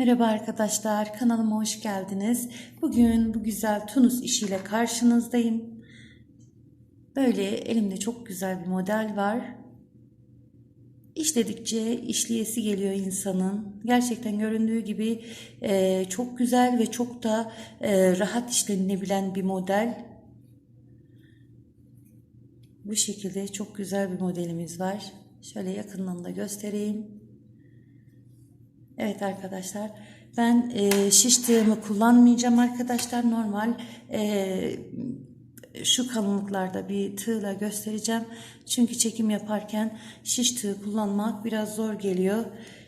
Merhaba arkadaşlar, kanalıma hoş geldiniz. Bugün bu güzel Tunus işiyle karşınızdayım. Böyle elimde çok güzel bir model var. İşledikçe işleyesi geliyor insanın. Gerçekten göründüğü gibi e, çok güzel ve çok da e, rahat işlenilebilen bir model. Bu şekilde çok güzel bir modelimiz var. Şöyle yakından da göstereyim. Evet arkadaşlar ben e, şiş tığımı kullanmayacağım arkadaşlar. Normal e, şu kalınlıklarda bir tığla göstereceğim. Çünkü çekim yaparken şiş tığ kullanmak biraz zor geliyor.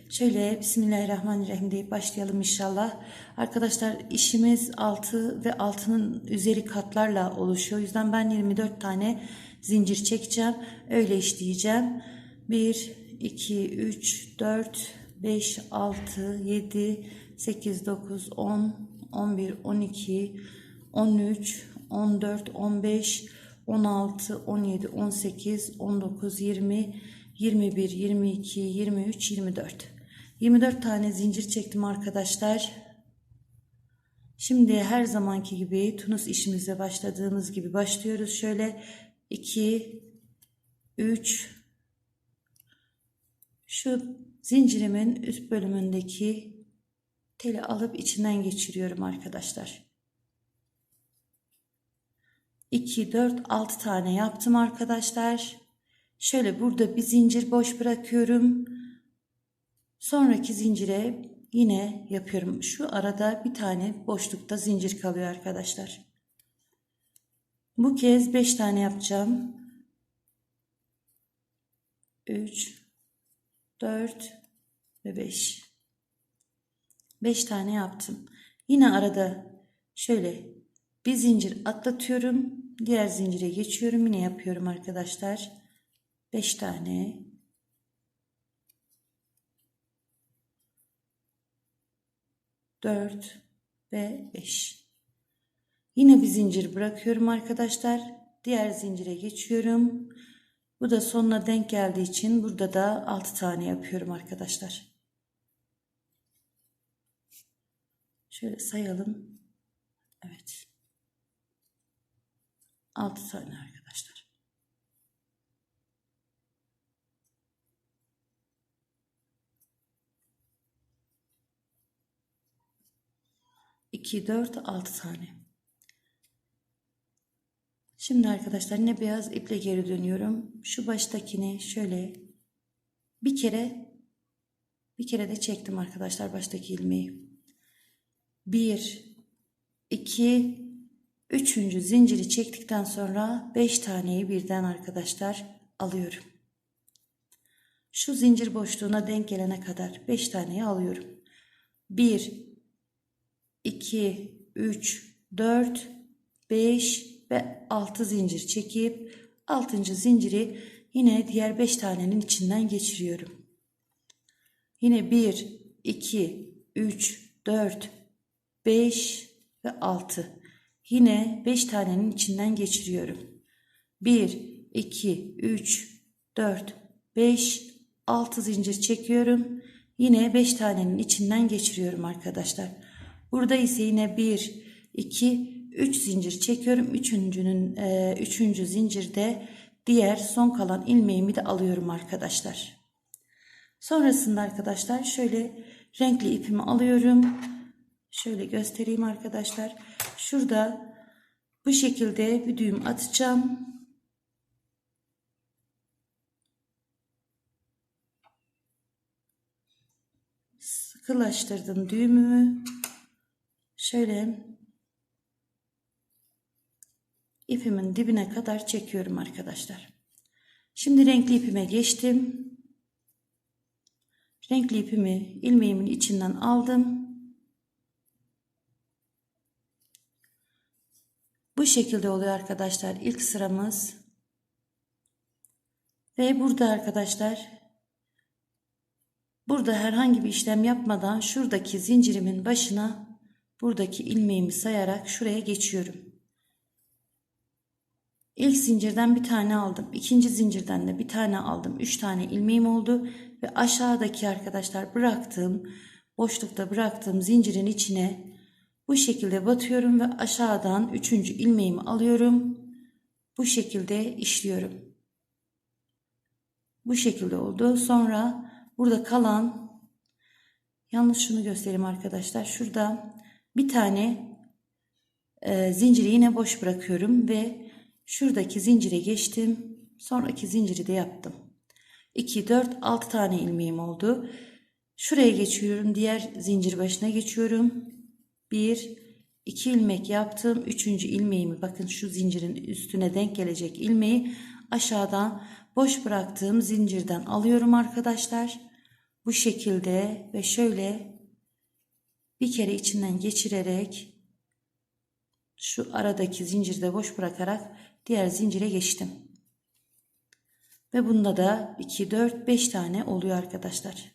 Şöyle Bismillahirrahmanirrahim deyip başlayalım inşallah. Arkadaşlar işimiz altı ve altının üzeri katlarla oluşuyor. O yüzden ben 24 tane zincir çekeceğim. Öyle işleyeceğim. 1 2 3 4 5, 6, 7, 8, 9, 10, 11, 12, 13, 14, 15, 16, 17, 18, 19, 20, 21, 22, 23, 24. 24 tane zincir çektim arkadaşlar. Şimdi her zamanki gibi Tunus işimize başladığımız gibi başlıyoruz. Şöyle 2, 3, şu zincirimin üst bölümündeki teli alıp içinden geçiriyorum arkadaşlar. 2, 4, 6 tane yaptım arkadaşlar. Şöyle burada bir zincir boş bırakıyorum. Sonraki zincire yine yapıyorum. Şu arada bir tane boşlukta zincir kalıyor arkadaşlar. Bu kez 5 tane yapacağım. 3 4 ve 5. 5 tane yaptım. Yine arada şöyle bir zincir atlatıyorum. Diğer zincire geçiyorum. Yine yapıyorum arkadaşlar. 5 tane. Dört ve beş. Yine bir zincir bırakıyorum arkadaşlar. Diğer zincire geçiyorum. Bu da sonuna denk geldiği için burada da 6 tane yapıyorum arkadaşlar. Şöyle sayalım. Evet. 6 tane arkadaşlar. İki, dört, altı tane. Şimdi arkadaşlar yine beyaz iple geri dönüyorum. Şu baştakini şöyle bir kere bir kere de çektim arkadaşlar baştaki ilmeği. Bir, iki, üçüncü zinciri çektikten sonra beş taneyi birden arkadaşlar alıyorum. Şu zincir boşluğuna denk gelene kadar beş taneyi alıyorum. Bir, iki, üç, dört, beş ve 6 zincir çekip 6. zinciri yine diğer 5 tanenin içinden geçiriyorum. Yine 1, 2, 3, 4, 5 ve 6. Yine 5 tanenin içinden geçiriyorum. 1, 2, 3, 4, 5, 6 zincir çekiyorum. Yine 5 tanenin içinden geçiriyorum arkadaşlar. Burada ise yine 1, 2, 3 zincir çekiyorum. Üçüncünün e, üçüncü zincirde diğer son kalan ilmeğimi de alıyorum arkadaşlar. Sonrasında arkadaşlar şöyle renkli ipimi alıyorum. Şöyle göstereyim arkadaşlar. Şurada bu şekilde bir düğüm atacağım. Sıkılaştırdım düğümümü. Şöyle ipimin dibine kadar çekiyorum arkadaşlar. Şimdi renkli ipime geçtim. Renkli ipimi ilmeğimin içinden aldım. Bu şekilde oluyor arkadaşlar ilk sıramız. Ve burada arkadaşlar burada herhangi bir işlem yapmadan şuradaki zincirimin başına buradaki ilmeğimi sayarak şuraya geçiyorum. İlk zincirden bir tane aldım. ikinci zincirden de bir tane aldım. Üç tane ilmeğim oldu. Ve aşağıdaki arkadaşlar bıraktığım boşlukta bıraktığım zincirin içine bu şekilde batıyorum ve aşağıdan üçüncü ilmeğimi alıyorum. Bu şekilde işliyorum. Bu şekilde oldu. Sonra burada kalan yalnız şunu göstereyim arkadaşlar. Şurada bir tane e, zinciri yine boş bırakıyorum ve şuradaki zincire geçtim. Sonraki zinciri de yaptım. 2, 4, 6 tane ilmeğim oldu. Şuraya geçiyorum. Diğer zincir başına geçiyorum. 1, 2 ilmek yaptım. Üçüncü ilmeğimi bakın şu zincirin üstüne denk gelecek ilmeği aşağıdan boş bıraktığım zincirden alıyorum arkadaşlar. Bu şekilde ve şöyle bir kere içinden geçirerek şu aradaki zincirde boş bırakarak diğer zincire geçtim. Ve bunda da 2, 4, 5 tane oluyor arkadaşlar.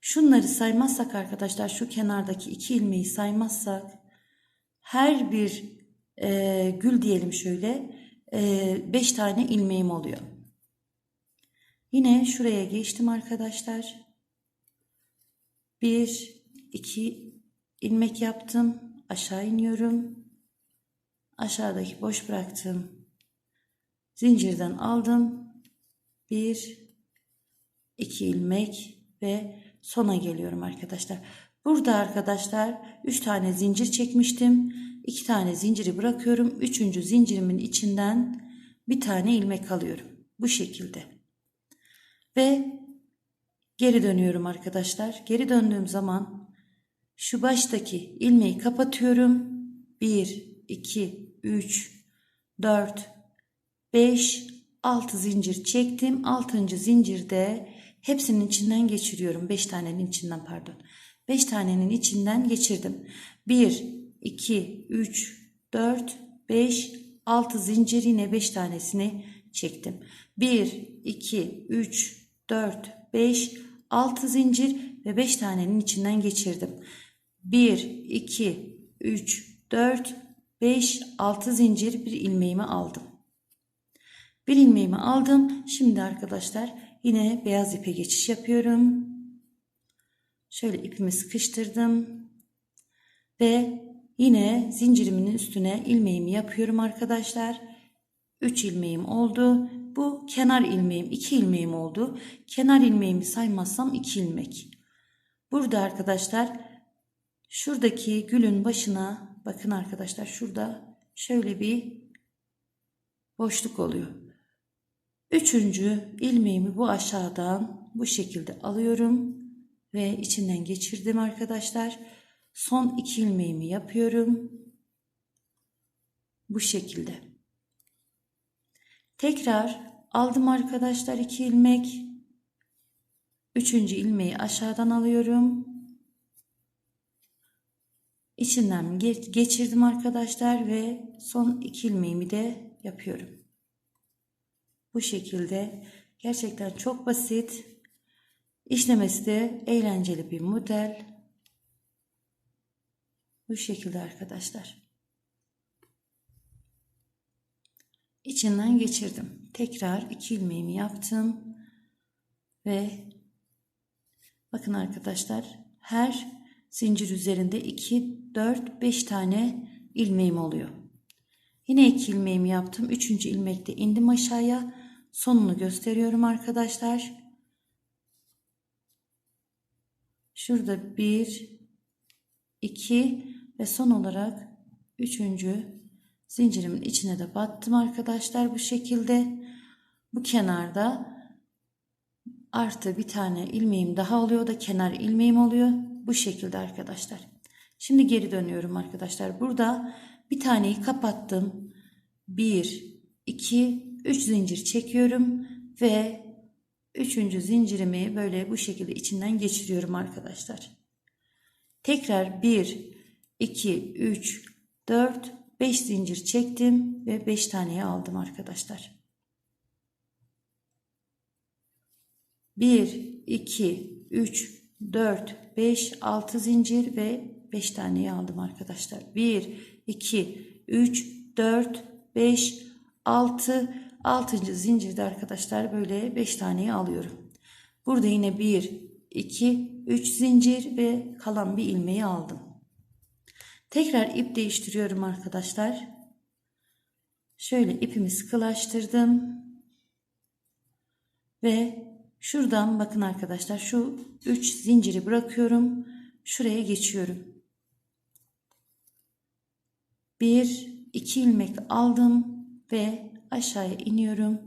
Şunları saymazsak arkadaşlar şu kenardaki iki ilmeği saymazsak her bir e, gül diyelim şöyle 5 e, tane ilmeğim oluyor. Yine şuraya geçtim arkadaşlar. 1 2 ilmek yaptım. Aşağı iniyorum. Aşağıdaki boş bıraktığım zincirden aldım. 1 2 ilmek ve sona geliyorum arkadaşlar. Burada arkadaşlar 3 tane zincir çekmiştim. 2 tane zinciri bırakıyorum. 3. zincirimin içinden bir tane ilmek alıyorum. Bu şekilde. Ve geri dönüyorum arkadaşlar. Geri döndüğüm zaman şu baştaki ilmeği kapatıyorum. 1 2 3 4 5 6 zincir çektim. 6. zincirde hepsinin içinden geçiriyorum. 5 tanenin içinden pardon. 5 tanenin içinden geçirdim. 1 2 3 4 5 6 zincir yine 5 tanesini çektim. 1 2 3 4 5 6 zincir ve 5 tanenin içinden geçirdim. 1 2 3 4 5 6 zincir bir ilmeğimi aldım. Bir ilmeğimi aldım. Şimdi arkadaşlar yine beyaz ipe geçiş yapıyorum. Şöyle ipimi sıkıştırdım. Ve yine zincirimin üstüne ilmeğimi yapıyorum arkadaşlar. 3 ilmeğim oldu. Bu kenar ilmeğim 2 ilmeğim oldu. Kenar ilmeğimi saymazsam 2 ilmek. Burada arkadaşlar şuradaki gülün başına bakın arkadaşlar şurada şöyle bir boşluk oluyor. Üçüncü ilmeğimi bu aşağıdan bu şekilde alıyorum ve içinden geçirdim arkadaşlar. Son iki ilmeğimi yapıyorum. Bu şekilde. Tekrar aldım arkadaşlar iki ilmek. Üçüncü ilmeği aşağıdan alıyorum. İçinden geçirdim arkadaşlar ve son iki ilmeğimi de yapıyorum. Bu şekilde gerçekten çok basit. İşlemesi de eğlenceli bir model. Bu şekilde arkadaşlar. İçinden geçirdim. Tekrar iki ilmeğimi yaptım. Ve bakın arkadaşlar her zincir üzerinde 2, 4, 5 tane ilmeğim oluyor. Yine iki ilmeğimi yaptım. Üçüncü ilmekte indim aşağıya sonunu gösteriyorum arkadaşlar. Şurada bir, iki ve son olarak üçüncü zincirimin içine de battım arkadaşlar bu şekilde. Bu kenarda artı bir tane ilmeğim daha oluyor da kenar ilmeğim oluyor. Bu şekilde arkadaşlar. Şimdi geri dönüyorum arkadaşlar. Burada bir taneyi kapattım. Bir, iki 3 zincir çekiyorum ve üçüncü zincirimi böyle bu şekilde içinden geçiriyorum arkadaşlar. Tekrar 1, 2, 3, 4, 5 zincir çektim ve 5 taneyi aldım arkadaşlar. 1, 2, 3, 4, 5, 6 zincir ve 5 taneyi aldım arkadaşlar. 1, 2, 3, 4, 5, 6, 6. zincirde arkadaşlar böyle 5 taneyi alıyorum. Burada yine 1, 2, 3 zincir ve kalan bir ilmeği aldım. Tekrar ip değiştiriyorum arkadaşlar. Şöyle ipimi sıkılaştırdım. Ve şuradan bakın arkadaşlar şu 3 zinciri bırakıyorum. Şuraya geçiyorum. 1 2 ilmek aldım ve aşağıya iniyorum.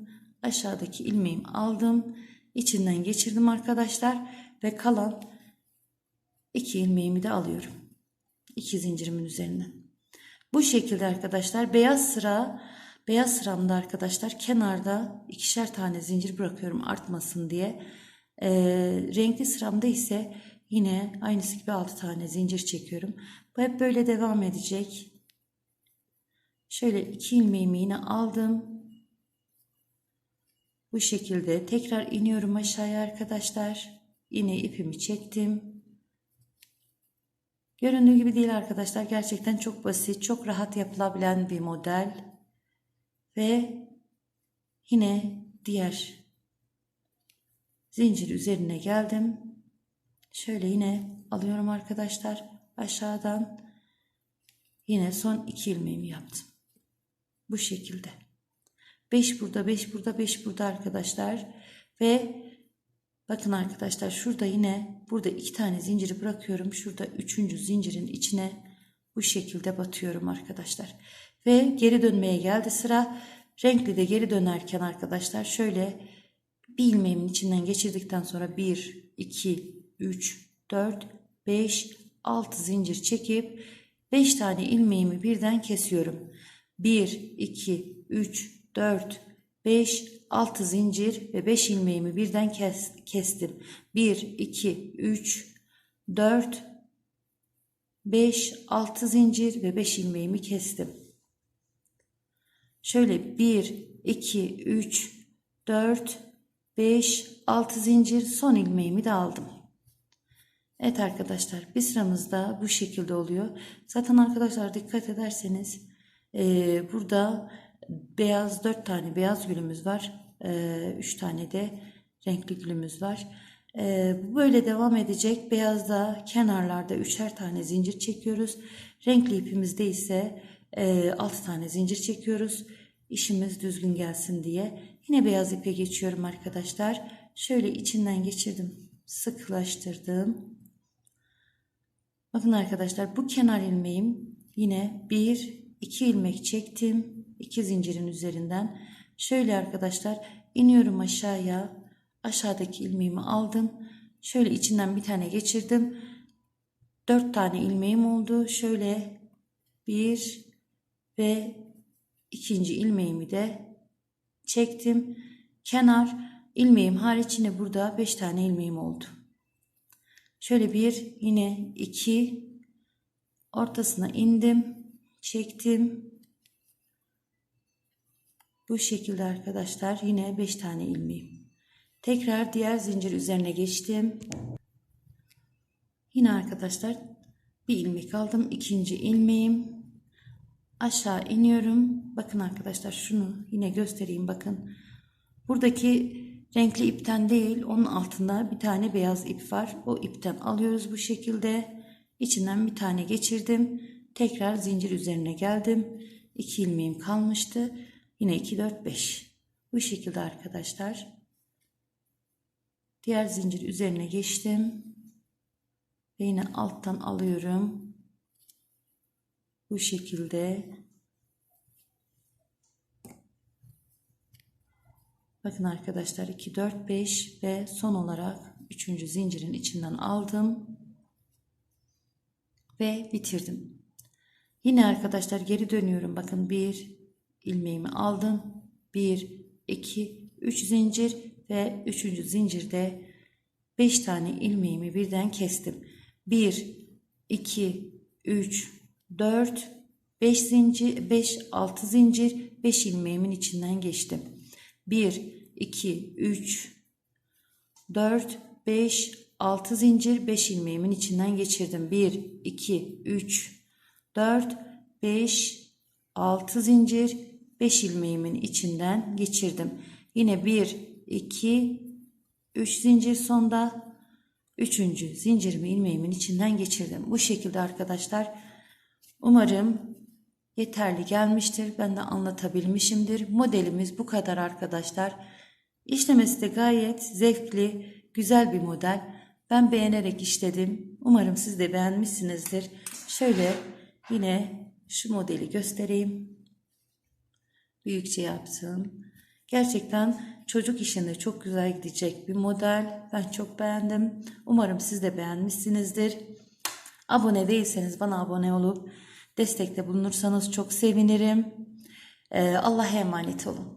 Aşağıdaki ilmeğimi aldım. İçinden geçirdim arkadaşlar ve kalan 2 ilmeğimi de alıyorum. 2 zincirimin üzerinden. Bu şekilde arkadaşlar beyaz sıra beyaz sıramda arkadaşlar kenarda ikişer tane zincir bırakıyorum artmasın diye. Ee, renkli sıramda ise yine aynısı gibi 6 tane zincir çekiyorum. Bu hep böyle devam edecek. Şöyle iki ilmeğimi yine aldım. Bu şekilde tekrar iniyorum aşağıya arkadaşlar. Yine ipimi çektim. Göründüğü gibi değil arkadaşlar. Gerçekten çok basit, çok rahat yapılabilen bir model. Ve yine diğer zincir üzerine geldim. Şöyle yine alıyorum arkadaşlar. Aşağıdan yine son iki ilmeğimi yaptım. Bu şekilde. 5 burada, 5 burada, 5 burada arkadaşlar. Ve bakın arkadaşlar şurada yine burada iki tane zinciri bırakıyorum. Şurada üçüncü zincirin içine bu şekilde batıyorum arkadaşlar. Ve geri dönmeye geldi sıra. Renkli de geri dönerken arkadaşlar şöyle bir ilmeğimin içinden geçirdikten sonra 1, 2, 3, 4, 5, 6 zincir çekip 5 tane ilmeğimi birden kesiyorum. 1, 2, 3, 4, 5, 6 zincir ve 5 ilmeğimi birden kes, kestim. 1, 2, 3, 4, 5, 6 zincir ve 5 ilmeğimi kestim. Şöyle 1, 2, 3, 4, 5, 6 zincir son ilmeğimi de aldım. Evet arkadaşlar bir sıramızda bu şekilde oluyor. Zaten arkadaşlar dikkat ederseniz ee, burada beyaz 4 tane beyaz gülümüz var. Ee, 3 tane de renkli gülümüz var. Ee, böyle devam edecek. Beyazda kenarlarda üçer tane zincir çekiyoruz. Renkli ipimizde ise e, 6 tane zincir çekiyoruz. İşimiz düzgün gelsin diye. Yine beyaz ipe geçiyorum arkadaşlar. Şöyle içinden geçirdim. Sıklaştırdım. Bakın arkadaşlar bu kenar ilmeğim yine 1 2 ilmek çektim. 2 zincirin üzerinden. Şöyle arkadaşlar iniyorum aşağıya. Aşağıdaki ilmeğimi aldım. Şöyle içinden bir tane geçirdim. 4 tane ilmeğim oldu. Şöyle bir ve ikinci ilmeğimi de çektim. Kenar ilmeğim hariç yine burada 5 tane ilmeğim oldu. Şöyle bir yine iki ortasına indim çektim. Bu şekilde arkadaşlar yine 5 tane ilmeğim. Tekrar diğer zincir üzerine geçtim. Yine arkadaşlar bir ilmek aldım. ikinci ilmeğim. Aşağı iniyorum. Bakın arkadaşlar şunu yine göstereyim bakın. Buradaki renkli ipten değil onun altında bir tane beyaz ip var. O ipten alıyoruz bu şekilde. İçinden bir tane geçirdim. Tekrar zincir üzerine geldim. 2 ilmeğim kalmıştı. Yine 2 4 5. Bu şekilde arkadaşlar. Diğer zincir üzerine geçtim. Ve yine alttan alıyorum. Bu şekilde. Bakın arkadaşlar 2 4 5 ve son olarak 3. zincirin içinden aldım ve bitirdim. Yine arkadaşlar geri dönüyorum. Bakın bir ilmeğimi aldım. 1, 2, 3 zincir ve 3. zincirde 5 tane ilmeğimi birden kestim. 1, 2, 3, 4, 5 zincir, 5, 6 zincir, 5 ilmeğimin içinden geçtim. 1, 2, 3, 4, 5, 6 zincir, 5 ilmeğimin içinden geçirdim. 1, 2, 3, 4, 5, 6 zincir 5 ilmeğimin içinden geçirdim. Yine 1, 2, 3 zincir sonda üçüncü zincirimi ilmeğimin içinden geçirdim. Bu şekilde arkadaşlar. Umarım yeterli gelmiştir. Ben de anlatabilmişimdir. Modelimiz bu kadar arkadaşlar. İşlemesi de gayet zevkli, güzel bir model. Ben beğenerek işledim. Umarım siz de beğenmişsinizdir. Şöyle yine şu modeli göstereyim. Büyükçe yaptım. Gerçekten çocuk işinde çok güzel gidecek bir model. Ben çok beğendim. Umarım siz de beğenmişsinizdir. Abone değilseniz bana abone olup destekte bulunursanız çok sevinirim. Ee, Allah'a emanet olun.